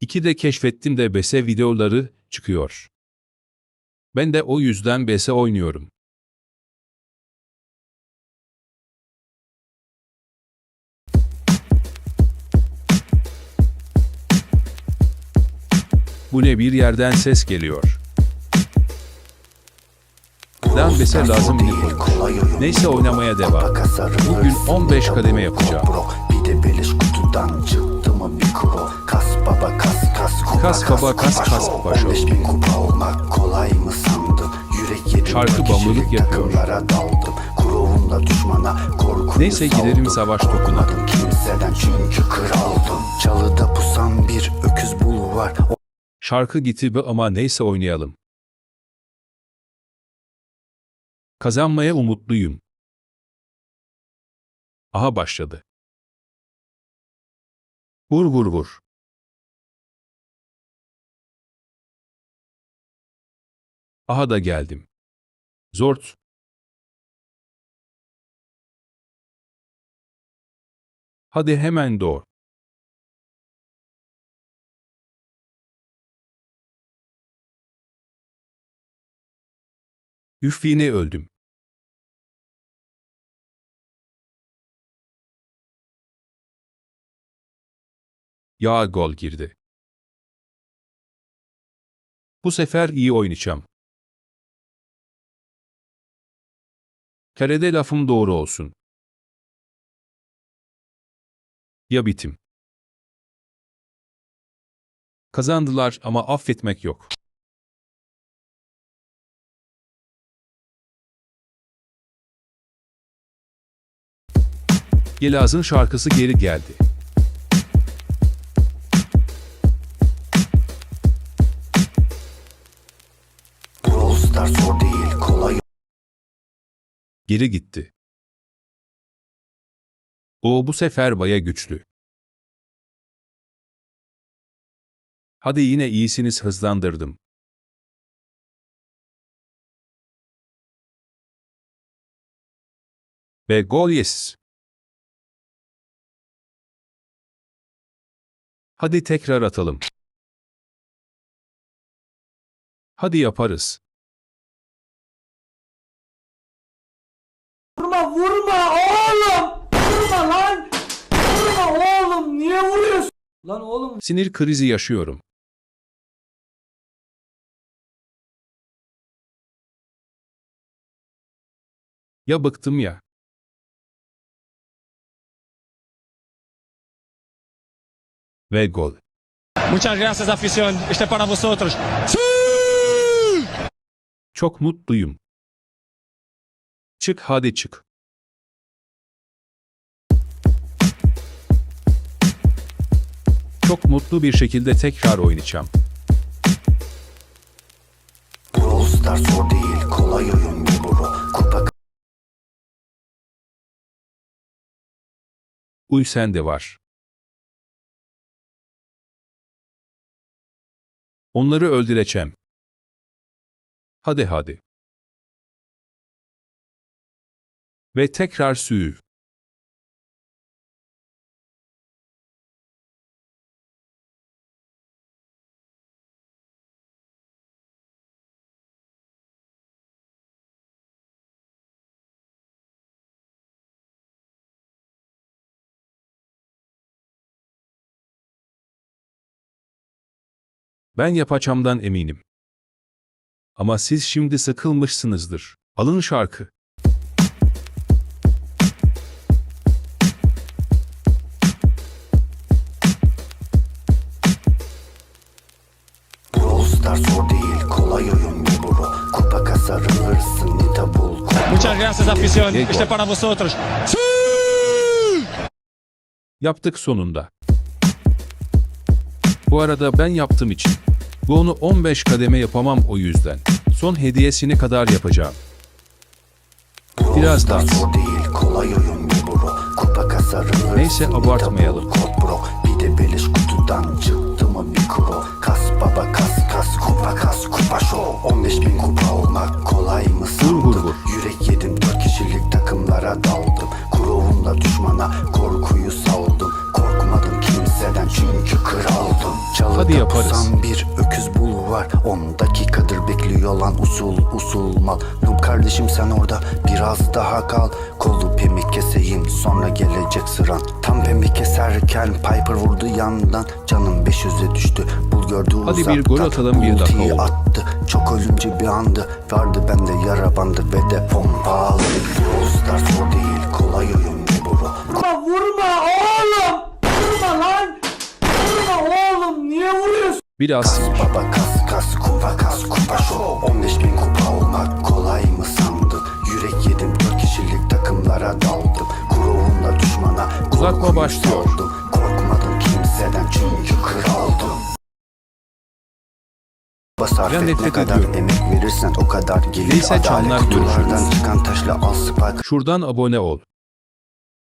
İki de keşfettim de BS videoları çıkıyor. Ben de o yüzden BS oynuyorum. Bu ne bir yerden ses geliyor. Lan bese lazım koymuş. Neyse oynamaya devam. Bugün 15 kademe yapacağım. Bir de beleş kutudan çıktı mı bir kuro Kas baba kas kas kupa Kas baba, kas, kas, kupa şov. 15 bin kupa olmak kolay mı sandın Yürek yedim Şarkı bağımlılık yapıyor. daldım Kurovumla düşmana korkuyu Neyse saldım. savaş. Korkmadım kimseden çünkü kraldım Çalıda pusan bir öküz bulu var Şarkı gitti be ama neyse oynayalım. Kazanmaya umutluyum. Aha başladı. Vur vur vur. Aha da geldim. Zort. Hadi hemen doğ. Üf yine öldüm. Ya gol girdi. Bu sefer iyi oynayacağım. Karede lafım doğru olsun. Ya bitim. Kazandılar ama affetmek yok. Yelaz'ın şarkısı geri geldi. Stars zor değil kolay Geri gitti. O bu sefer baya güçlü. Hadi yine iyisiniz hızlandırdım. Ve gol yes. Hadi tekrar atalım. Hadi yaparız. Vurma vurma oğlum! Vurma lan! Vurma oğlum! Niye vuruyorsun? Lan oğlum Sinir krizi yaşıyorum. Ya bıktım ya. Ve gol. Muchas gracias, afición. Este es para vosotros. Çok mutluyum. Çık hadi çık. Çok mutlu bir şekilde tekrar oynayacağım. Brawl Stars zor değil kolay oyun Kupa Uy sende var. Onları öldüreceğim. Hadi hadi. Ve tekrar sü. Ben yapacağımdan eminim. Ama siz şimdi sıkılmışsınızdır. Alın şarkı. Muchas gracias, afición. Es para vosotros. Yaptık sonunda. Bu arada ben yaptığım için. Bu onu 15 kademe yapamam o yüzden. Son hediyesine kadar yapacağım. Biraz kasarılırsın Neyse, abartmayalım. Bir de beleş kutudan çıktı mı bir kuro Kas baba kas kas kupa kas kupa show 15 bin kupa Hadi yaparız. 91 öküz bulvar 10 dakikadır bekliyor lan usul usul mal. Noob kardeşim sen orada biraz daha kal. Kolu pemik keseyim sonra gelecek sıran. Tam pemik keserken Piper vurdu yandan. Canım 500'e düştü. Bul gördü Hadi bir gol atalım, bir dakika oldu. attı. Çok ölümcü bir andı. Vardı bende yara bandı ve de pompalı Biraz Kas baba kas kas kupa kas kupa show 15 bin kupa olmak kolay mı sandın Yürek yedim 4 kişilik takımlara daldım Kurovumla düşmana Uzatma başlıyor. saldım. Korkmadım kimseden çünkü kraldım Basar Ben ne kadar ediyorum. emek verirsen o kadar gelir Neyse, kutulardan görüşürüz. çıkan taşla al spike Şuradan abone ol.